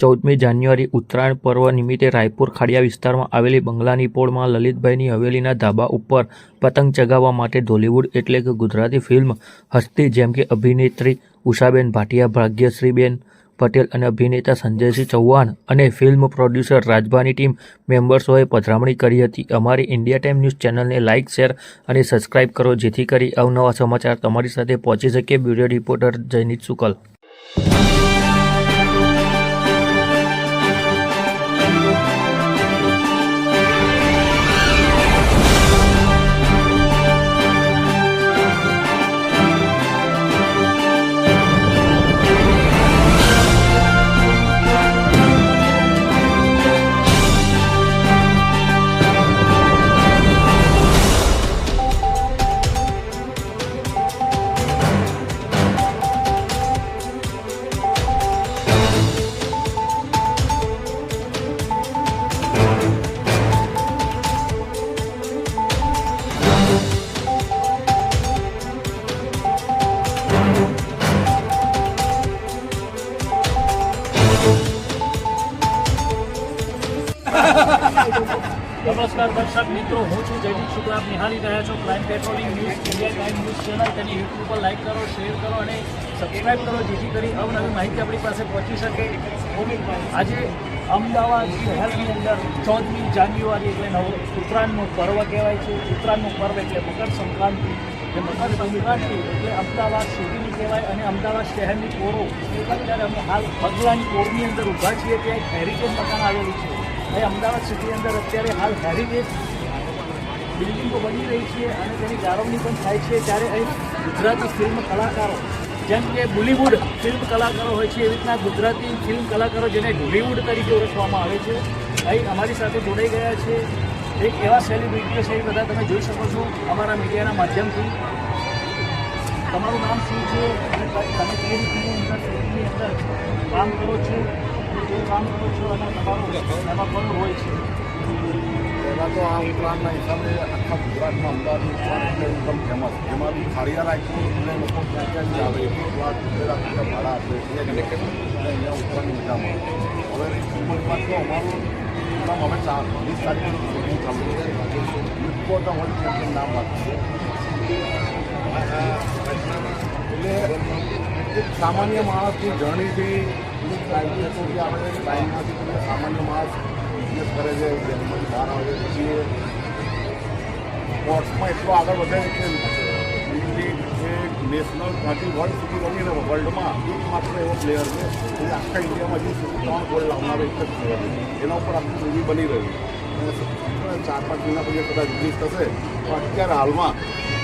ચૌદમી જાન્યુઆરી ઉત્તરાયણ પર્વ નિમિત્તે રાયપુર ખાડિયા વિસ્તારમાં આવેલી બંગલાની પોળમાં લલિતભાઈની હવેલીના ધાબા ઉપર પતંગ ચગાવવા માટે ઢોલિવૂડ એટલે કે ગુજરાતી ફિલ્મ હસ્તી જેમ કે અભિનેત્રી ઉષાબેન ભાટિયા, ભાગ્યશ્રીબેન પટેલ અને અભિનેતા સંજયસિંહ ચૌહાણ અને ફિલ્મ પ્રોડ્યુસર રાજભાની ટીમ મેમ્બર્સોએ પધરામણી કરી હતી. અમારી ઇન્ડિયા ટાઈમ ન્યૂઝ ચેનલને લાઇક શેર અને સબસ્ક્રાઇબ કરો જેથી કરી અવનવા સમાચાર તમારી સાથે પહોંચી શકે. Bureau reporter Jaynit Shukla. નમસ્કાર દર્શક મિત્રો, હું છું જયદીપ શુક્લા. આપ નિહાળી રહ્યા છો crime patrolling news India crime news channel તેની યુટ્યુબ પર લાઇક કરો શેર કરો અને સબસ્ક્રાઇબ કરો, જેથી કરી અવનવી માહિતી આપણી પાસે પહોંચી શકે. આજે અમદાવાદ શહેરની અંદર ચૌદમી જાન્યુઆરી એટલે નવ, ઉત્તરાયણનું પર્વ કહેવાય છે. ઉત્તરાયણનું પર્વ એટલે મકર સંક્રાંતિ. જે મકર સંક્રાંતિ એટલે અમદાવાદ સિટીની કહેવાય અને અમદાવાદ શહેરની કોરો. અત્યારે અમે હાલ બગલાની કોરની અંદર ઊભા છીએ, ત્યાં એક હેરિટેજ મકાન આવેલું છે. એ અમદાવાદ સિટી અંદર અત્યારે હાલ હેરિટેજ બિલ્ડિંગો બની રહી છે અને તેની જાળવણી પણ થાય છે. ત્યારે અહીં ગુજરાતી ફિલ્મ કલાકારો, જેમ કે બોલિવૂડ ફિલ્મ કલાકારો હોય છે એવી રીતના ગુજરાતી ફિલ્મ કલાકારો જેને ઢોલીવુડ તરીકે ઓળખવામાં આવે છે. અહીં અમારી સાથે જોડાઈ ગયા છે. એક એવા સેલિબ્રિટીઓ છે, એ બધા તમે જોઈ શકો છો અમારા મીડિયાના માધ્યમથી. તમારું નામ શું છે? અને તમે કઈ રીતે અંદર કામ કરો છો? એમાં કોનું હોય છે? પહેલાં તો આ ઉત્તરાયણના હિસાબે આખા ગુજરાતમાં અમદાવાદની ઉત્તરાયણ એટલે એકદમ ફેમસ એમાં બી ખાડિયા એટલે લોકો ક્યાં ક્યાંથી આવે એક વાત ગુજરાત હવે ઉંમરમાં તો અમારું એટલે સામાન્ય માણસની જર્નીથી ટાઈમથી આપણે ટાઈમમાંથી સામાન્ય માણસ બિઝનેસ કરે છે જેમાં બહાર આવે છે પછી સ્પોર્ટ્સમાં એટલો આગળ વધે છે દિલ્હી એ નેશનલ પાર્ટી વર્લ્ડ સુધી રમીને વર્લ્ડમાં એકમાત્ર એવો પ્લેયર છે જે આખા ઇન્ડિયામાં જે ત્રણ ગોલ લાવનારો એક જ પ્લેયર છે એના ઉપર આખી મૂવી બની રહી ચાર પાંચ મહિના પછી કદાચ રિલીઝ થશે તો અત્યારે હાલમાં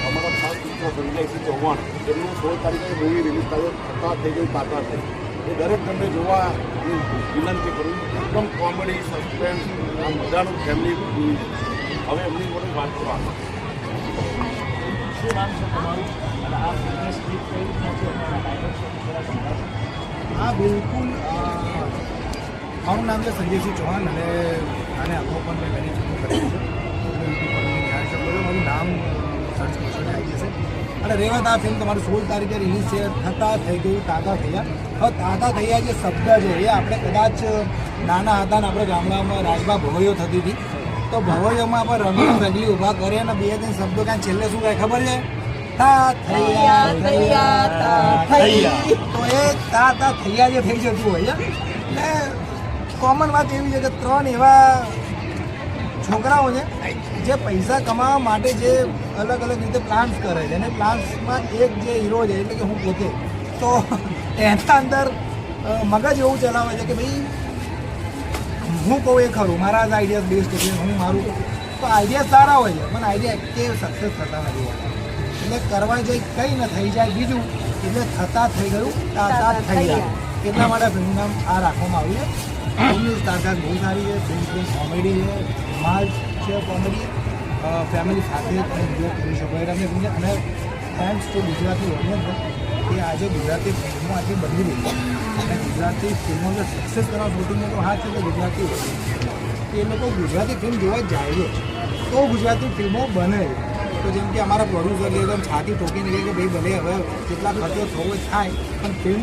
અમારા ખાસ મિત્રો સંજયસિંહ ચૌહાણ એમનું સોળ તારીખે મૂવી રિલીઝ થયો થતા થઈ ગયું તાતા થઈ એ દરેક તમને જોવા હું વિનંતી કરું એકદમ કોમેડી સસ્પેન્સ આ મજાનું ફેમિલી મૂવી હવે એમની મને વાત કરવા શું નામ છે તમારું? અને આ ફિલ્મની સ્ક્રિપ્ટ કઈ રીતના હા બિલકુલ મારું નામ છે સંજયસિંહ ચૌહાણ અને આને અગાઉ પણ મેં ઘણી ફિલ્મો કરી છે મારું નામ સર્ચ કરશો આવી જશે. અને રેવત આ ફિલ્મ તમારી સોળ તારીખે રિલીઝ છે. થતા થઈ ગયું તાતા થયા. હવે તાતા થયા જે શબ્દ છે એ આપણે કદાચ નાના હતા ને આપણે ગામડામાં રાજભા ભવૈયો થતી હતી. તો ભવૈયોમાં આપણે રંગી રગલી ઊભા કરીએ અને બે ત્રણ શબ્દો કાંઈ છેલ્લે શું કાંઈ ખબર છે? તા થયા થયા તા થયા. તો એ તા તા થયા જે થઈ જતું હોય ને એટલે કોમન વાત એવી છે કે ત્રણ એવા છોકરાઓ છે જે પૈસા કમાવા માટે જે અલગ અલગ રીતે પ્લાન્સ કરે છે. અને પ્લાન્સમાં એક જે હીરો છે એટલે કે હું પોતે. તો એના અંદર મગજ એવું ચલાવે છે કે ભાઈ હું કહું એ ખરું મારા જ આઈડિયા બેસ્ટ છે હું મારું તો આઈડિયા સારા હોય છે પણ આઈડિયા એક્ટિવ સક્સેસ થતા નથી. એટલે કરવા જઈ કંઈ ન થઈ જાય બીજું એટલે થતા થઈ ગયું તાતા થઈ જાય એટલા માટે ફિલ્મનું નામ આ રાખવામાં આવ્યું છે. ફિલ્મની તાકાત બહુ સારી છે ફિલ્મ કોમેડી છે માલ છે કોમેડી ફેમિલી સાથે તમે એન્જોય કરી શકો, એ તમને ફિલ્મ અને થેન્ક્સ ટુ ગુજરાતી ઓડિયન્સ કે આજે ગુજરાતી ફિલ્મો આજે બની રહી છે. અને ગુજરાતી ફિલ્મો જો સક્સેસ કરવા સૌથી તો હાથ છે કે ગુજરાતી. એ લોકો ગુજરાતી ફિલ્મ જોવા જાય તો ગુજરાતી ફિલ્મો બને તો જેમ કે અમારા પ્રોડ્યુસર એકદમ છાતી ટોકીને કહે કે ભાઈ ભલે હવે કેટલા ખર્ચો થવો થાય, પણ ફિલ્મ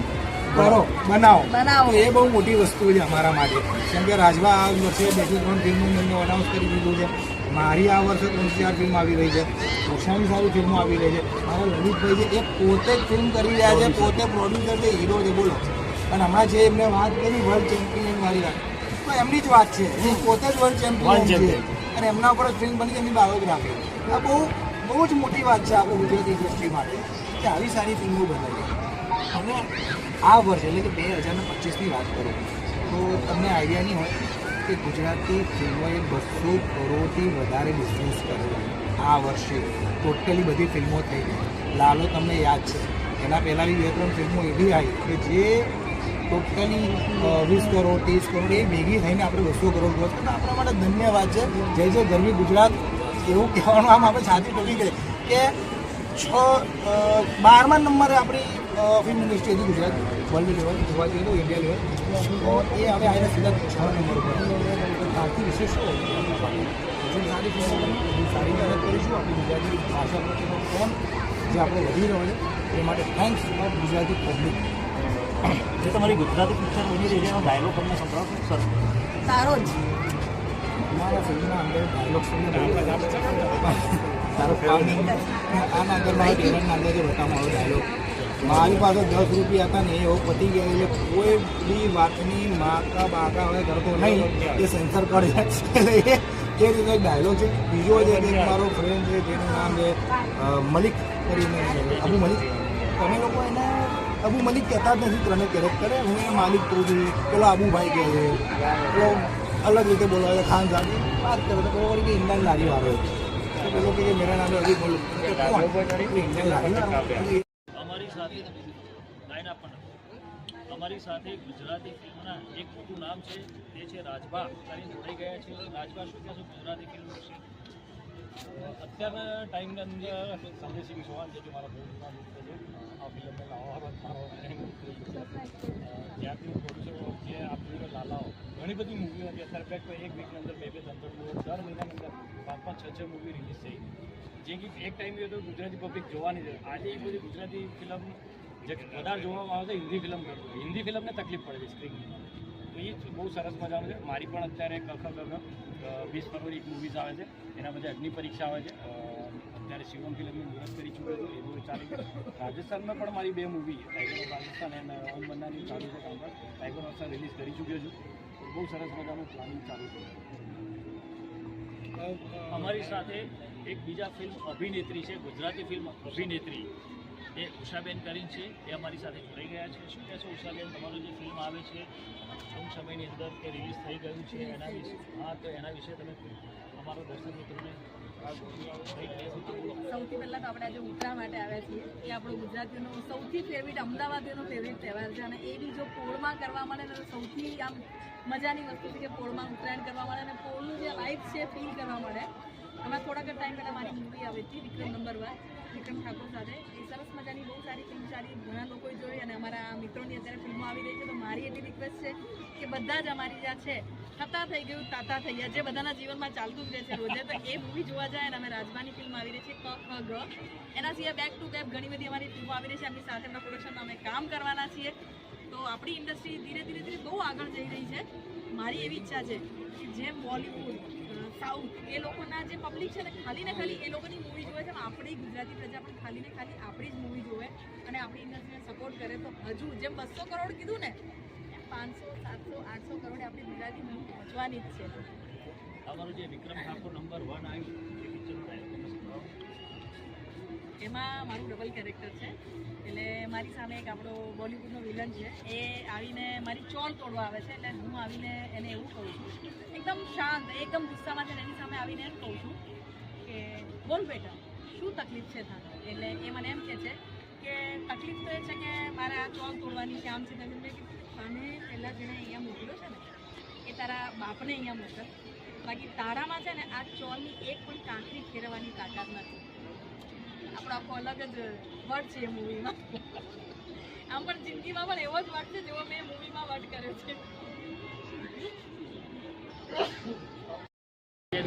કરો બનાવો. બનાવો. એ બહુ મોટી વસ્તુ છે અમારા માટે. કેમ કે રાજવા આ વર્ષે બેથી ત્રણ ફિલ્મો એમને અનાઉન્સ કરી દીધું છે. મારી આ વર્ષે ત્રણ ચાર ફિલ્મ આવી રહી છે. ઓછાની સારી ફિલ્મો આવી રહી છે. મારા લલિતભાઈ છે એ પોતે જ ફિલ્મ કરી રહ્યા છે પોતે પ્રોડ્યુસર છે હીરો છે બોલો. અને હમણાં જે એમને વાત કરી વર્લ્ડ ચેમ્પિયન વાળી વાત તો એમની જ વાત છે. એ પોતે જ વર્લ્ડ ચેમ્પિયન છે. અને એમના ઉપર જ ફિલ્મ બની છે એમની બાયોગ્રાફી આ બહુ બહુ જ મોટી વાત છે આપણે ગુજરાતી ઇન્ડસ્ટ્રી માટે કે આવી સારી ફિલ્મો બનાવી. હવે આ વર્ષ, એટલે કે બે હજાર પચીસની વાત કરું, તો તમને આઈડિયા નહીં હોય કે ગુજરાતી ફિલ્મોએ બસો કરોડથી વધારે બિઝનેસ કર્યો આ વર્ષે ટોટલી બધી ફિલ્મો થઈ ગઈ. લાલો, તમને યાદ છે. એના પહેલાં બી બે ત્રણ ફિલ્મો એવી આવી કે જે ટોટલી વીસ કરોડ, ત્રીસ કરોડ, એ ભેગી થઈને આપણે બસો કરોડ ગયો તો આપણા માટે ધન્યવાદ છે. જય જય ગરવી ગુજરાત. એવું કહેવાનું આમ આપણે છાતી ટોકી ગઈ કે છ બારમા નંબરે આપણી ફિલ્મ ઇન્ડસ્ટ્રી હતી ગુજરાત વર્લ્ડ લેવલ જોવા જઈએ તો ઇન્ડિયા લેવલ. તો એ હવે આવીને સીધા છ નંબર ઉપર. આથી વિશેષ શું હોય? હજુ સારી ફિલ્મ હજુ સારી મહેનત કરીશું આપણી ગુજરાતી ભાષા પ્રત્યેનો પ્રેમ જે આપણે વધી રહ્યો છે એ માટે થેન્ક્સ ફોર ગુજરાતી પબ્લિક જે તમારી ગુજરાતી પિક્ચર બની રહી છે એનો ડાયલોગ તમને સંભળાવશો સર સારો જ. મારા ફિલ્મના અંદર ડાયલોગ પાણી આના અંદર મારા ટેલરના અંદર જે બતાવવામાં ડાયલોગ મારી પાસે દસ રૂપિયા હતા ને એ પતી ગયા એટલે કોઈ બી વાતની માકા બાકા હવે કરતો નહીં. એ સેન્સર કરે એટલે એ રીતે ડાયલોગ છે. બીજો જે એક મારો ફ્રેન્ડ છે, જેનું નામ છે મલિક કરીને અબુ મલિક. તમે લોકો એને અબુ મલિક કહેતા જ નથી ત્રણે કેરેક્ટરે હું એ માલિક કહું છું પેલો આબુભાઈ કહે છે. પેલો અલગ રીતે બોલાવે ખાન સાહેબ. વાત કરે તો પેલો કે ઇન્ડિયન લારી વાળો પેલો કે, મેરા નામે અભી બોલું ઇન્ડિયન લારી અમારી સાથે લાઈન આપવાના. અમારી સાથે ગુજરાતી ફિલ્મના એક મોટું નામ છે, તે છે રાજભા. કરીને જોડાઈ ગયા છે. રાજભા, શું કહેશો ગુજરાતી ફિલ્મ વિશે? અત્યારના ટાઈમની અંદર સંદેશી ચૌહાણ જે મારા બહુ જૂના મિત્ર છે. આ ફિલ્મને લાવવા મારો ત્યાંથી પ્રોડ્યુસર જે આ ફિલ્મ લાલાઓ ઘણી બધી મૂવીઓ હતી. અત્યારે ફેક્ટ એક વીકની અંદર બે બે ત્રણ ત્રણ દર મહિનાની અંદર પાંચ પાંચ છ છ મૂવી રિલીઝ થઈ. જે કે એક ટાઈમ એ તો ગુજરાતી પબ્લિક જોવાની છે આજે એ બધી ગુજરાતી ફિલ્મ જે વધારે જોવામાં આવે છે, હિન્દી ફિલ્મ કરતો હિન્દી ફિલ્મને તકલીફ પડે છે સ્ક્રીનની તો એ બહુ સરસ મજાનું છે. મારી પણ અત્યારે કખ કખ વીસ ફરવરી એક મૂવીઝ આવે છે. એના પછી અગ્નિ પરીક્ષા આવે છે. અત્યારે શિવમ ફિલ્મની મુહૂર્ત કરી ચૂક્યો છું. એ બહુ ચાલી ગયું. રાજસ્થાનમાં પણ મારી બે મૂવી ટાઈગર રાજસ્થાન અને ઓમ બન્નાની ચાલુ છે કામ ટાઈગર ઓફ રિલીઝ કરી ચૂક્યો છું. બહુ સરસ મજાનું પ્લાનિંગ ચાલુ છે. અમારી સાથે એક બીજા ફિલ્મ અભિનેત્રી છે ગુજરાતી ફિલ્મ અભિનેત્રી. એ ઉષાબેન કરીને છે એ અમારી સાથે જોડાઈ ગયા છે. શું કહેશો ઉષાબેન? તમારું જે ફિલ્મ આવે છે ટૂંક સમયની અંદર તે રિલીઝ થઈ ગયું છે. એના વિશે હા તો એના વિશે તમે અમારા દર્શક મિત્રોને સૌથી પહેલાં તો આપણે આજે ઉત્તરા માટે આવ્યા છીએ. એ આપણો ગુજરાતીઓનો સૌથી ફેવરિટ અમદાવાદીઓનો ફેવરિટ તહેવાર છે અને એ બી જો પોળમાં કરવા મળે તો સૌથી આમ મજાની વસ્તુ છે કે પોળમાં ઉત્તરાયણ કરવા મળે અને પોળનું જે લાઈફ છે ફીલ કરવા મળે. અમે થોડાક ટાઈમ પહેલાં મારી મૂવી આવી હતી, વિક્રમ નંબર વન વિક્રમ ઠાકોર સાથે. એ સરસ મજાની બહુ સારી ફિલ્મ સારી ઘણા લોકોએ જોઈ અને અમારા મિત્રોની અત્યારે ફિલ્મો આવી રહી છે, તો મારી એટલી રિક્વેસ્ટ છે કે બધા જ અમારી જ્યાં છે થતા થઈ ગયું, તાતા થઈ ગયા. જે બધાના જીવનમાં ચાલતું જ રહે છે રોજે. તો એ મૂવી જોવા જાય અને અમે રાજમાની ફિલ્મ આવી રહી છે, ક, ખ, ગ. એના સિવાય બેક ટુ બેક ઘણી બધી અમારી ફિલ્મો આવી રહી છે. એમની સાથે એમના પ્રોડક્શનમાં અમે કામ કરવાના છીએ. તો આપણી ઇન્ડસ્ટ્રી ધીરે ધીરે ધીરે બહુ આગળ જઈ રહી છે. મારી એવી ઈચ્છા છે કે જેમ બોલિવૂડ સાઉથ એ લોકોના જે પબ્લિક છે ને, ખાલી ને ખાલી એ લોકોની મૂવી જોવે છે. આપણી ગુજરાતી પ્રજા પણ ખાલી ને ખાલી આપણી જ મૂવી જોવે અને આપણી ઇન્ડસ્ટ્રીને સપોર્ટ કરે. તો હજુ જેમ બસો કરોડ કીધું ને પાંચસો સાતસો આઠસો કરોડ આપણી ગુજરાતી મૂવી પહોંચવાની જ છે. તમારું જે વિક્રમ ઠાકોર નંબર વન આવ્યું એ પિક્ચરનું ડાયરેક્ટ એમાં મારું ડબલ કેરેક્ટર છે. એટલે મારી સામે એક આપણો બોલિવૂડનો વિલન છે. એ આવીને મારી ચોલ તોડવા આવે છે એટલે હું આવીને એને એવું કહું છું. એકદમ શાંત એકદમ ગુસ્સામાં છે એની સામે આવીને એમ કહું છું કે બોલ બેટા શું તકલીફ છે તારે? એટલે એ મને એમ કહે છે કે તકલીફ તો એ છે કે મારે આ ચોલ તોડવાની છે. આમ છે તેમ છે. તને પહેલાં જેણે અહીંયા મોકલ્યો છે ને એ તારા બાપને અહીંયા મોકલ બાકી તારામાં છે ને આ ચોલની એક પણ કાંકરી ફેરવવાની તાકાત નથી આપણો આખો અલગ જ વર્ડ છે એ મૂવીમાં આમ પણ જિંદગીમાં પણ એવો જ વર્ડ છે જેવો મેં મૂવીમાં વર્ડ કર્યો છે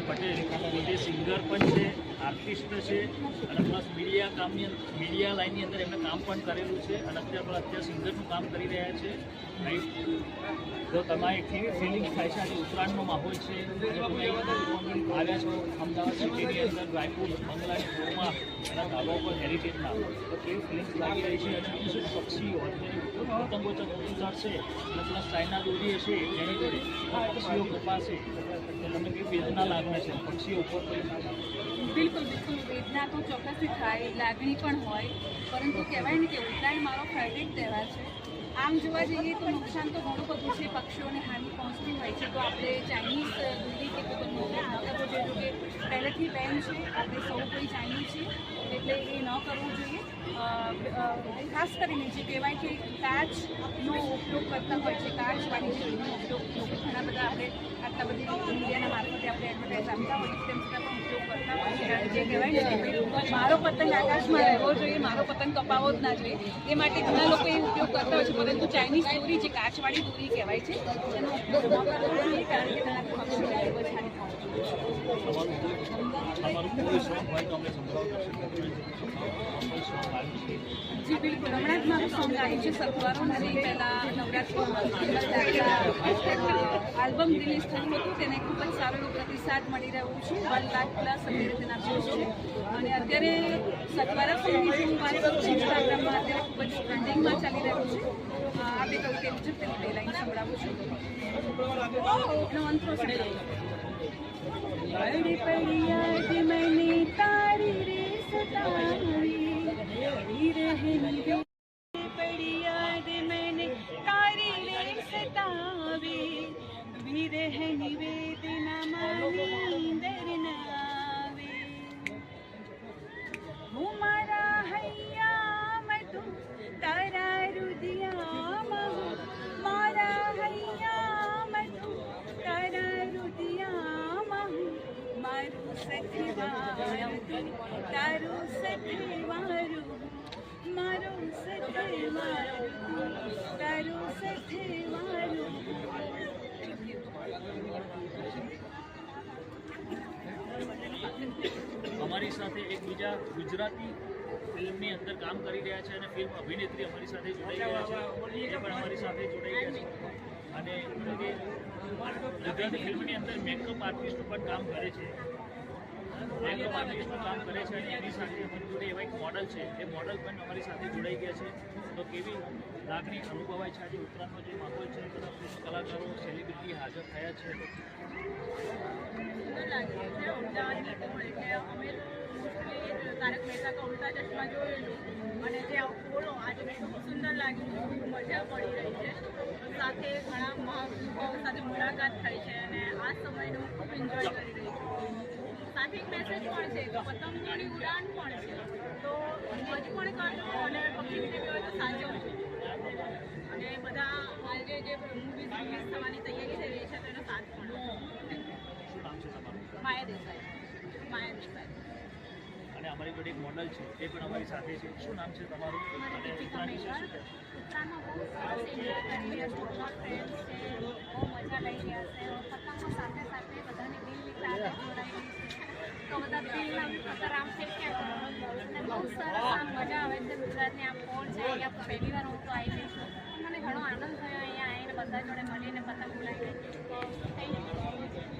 પટેલ મોટી સિંગર પણ છે આર્ટિસ્ટ છે અને પ્લસ મીડિયા કામની મીડિયા લાઇનની અંદર એમણે કામ પણ કરેલું છે અને અત્યારે પણ અત્યારે સિંગરનું કામ કરી રહ્યા છે. તો તમારે કેવી ફિલિંગ થાય છે? આજે ઉત્તરાયણનો માહોલ છે. આવ્યા છો? અમદાવાદ સિટીની અંદર, રાયપુર બંગલાની ફોરમાં એના ધાબા ઉપર હેરિટેજના તો કેવી ફિલિંગ લાગી રહી છે? અને બીજું શું પક્ષીઓ પતંગો છે? અને પ્લસ ચાઇના દોરી હશે એની જોડે પક્ષીઓ કપાશે. તમને કઈ વેદના લાગે છે? પક્ષીઓ ઉપર? બિલકુલ બિલકુલ. વેદના તો ચોક્કસથી થાય. લાગણી પણ હોય. પરંતુ કહેવાય ને કે ઉત્તરાયણ મારો ફેવરેટ તહેવાર છે. આમ જોવા જઈએ તો નુકસાન તો ઘણું બધું છે. પક્ષીઓને હાનિ પહોંચતી હોય છે. તો આપણે ચાઇનીઝ દૂધી કે પતંગ ન કરવો જોઈએ કે પહેલેથી બેન છે, આપણે સૌ કોઈ ચાઇનીઝ છીએ એટલે એ ન કરવું જોઈએ. ખાસ કરીને જે કહેવાય કે કાચનો ઉપયોગ કરતા હોય છે. કાચવાળી જે ઉપયોગ ઘણા આટલા બધી મીડિયાના મારફતે આપણે એડવર્ટાઇઝ જે કહેવાય ને મારો પતંગ આકાશમાં રહેવો જોઈએ, મારો પતંગ કપાવો જ ના જોઈએ. એ માટે ઘણા લોકો એ ઉપયોગ કરતા હોય છે, પરંતુ ચાઇનીઝ દોરી જે કાચવાળી દોરી કહેવાય છે એનો ઉપયોગ કારણ કે જી, બિલકુલ. હમણાં જ મારું સોંગ આવ્યું છે, સત્વારો પહેલાં નવરાત્રિ આલ્બમ રિલીઝ થયું હતું. તેને ખૂબ જ સારો એવો પ્રતિસાદ મળી રહ્યો છે. વન લાખ પ્લસ અત્યારે તેના વ્યૂઝ છે. અને અત્યારે સત્વારા સોંગની જે હું વાત કરું છું ઇન્સ્ટાગ્રામમાં અત્યારે ખૂબ જ ટ્રેન્ડિંગમાં ચાલી રહ્યું છે. આપે કહ્યું તે મુજબ તેની બે લાઈન સંભળાવું છું. એનો અંત પડી પડી યાદ મને તારી રે સતાવી અમારી સાથે એક બીજા ગુજરાતી ફિલ્મની અંદર કામ કરી રહ્યા છે અને ફિલ્મ અભિનેત્રી અમારી સાથે જોડાઈ ગયા છે. એ પણ અમારી સાથે જોડાઈ ગયા છે. અને ગુજરાતી ફિલ્મની અંદર મેકઅપ આર્ટિસ્ટ પણ કામ કરે છે. મેકઅપ આર્ટિસ્ટનું કામ કરે છે અને એની સાથે જોડે એવા એક મોડલ છે. એ મોડલ પણ અમારી સાથે જોડાઈ ગયા છે. તો કેવી લાગણી અનુભવાય છે આજે ઉત્તરાયણનો જે માહોલ છે? ફિલ્મ કલાકારો સેલિબ્રિટી હાજર થયા છે. લાગે તારક મહેતા કા ઉલ્ટા ચશ્મા જોયેલું. અને જે આ આજે ખૂબ સુંદર લાગ્યું. મજા પડી રહી છે. સાથે ઘણા મહાનુભાવો સાથે મુલાકાત થઈ છે અને આ સમયનો ખૂબ એન્જોય કરી રહી છું. સાથે એક મેસેજ પણ છે કે પતંગોની ઉડાન પણ છે. તો હજુ પણ કરજો અને પક્ષી પ્રેમી હોય તો સાચવજો અને બધા હાલ જે મૂવીઝ રિલીઝ થવાની તૈયારી થઈ રહી છે તેનો સાથ પણ માયા દેસાઈ. માયા દેસાઈ. અને અમારી જોડે એક મોડલ છે એ પણ અમારી સાથે છે. શું નામ છે તમારું? મજા લઈ રહ્યા છે. પતંગો સાથે સાથે બધાને રહી છે. તો બધા દિલના બી પતંગ આમ ફેંક્યા કરે અને બહુ સરસ આમ મજા આવે છે ગુજરાતની આમ પોળ છે અહીંયા પહેલી વાર હું તો આવી છું. મને ઘણો આનંદ થયો અહીંયા આવીને બધા જોડે મળીને પતંગ ઉડાવીને તો થેન્ક યુ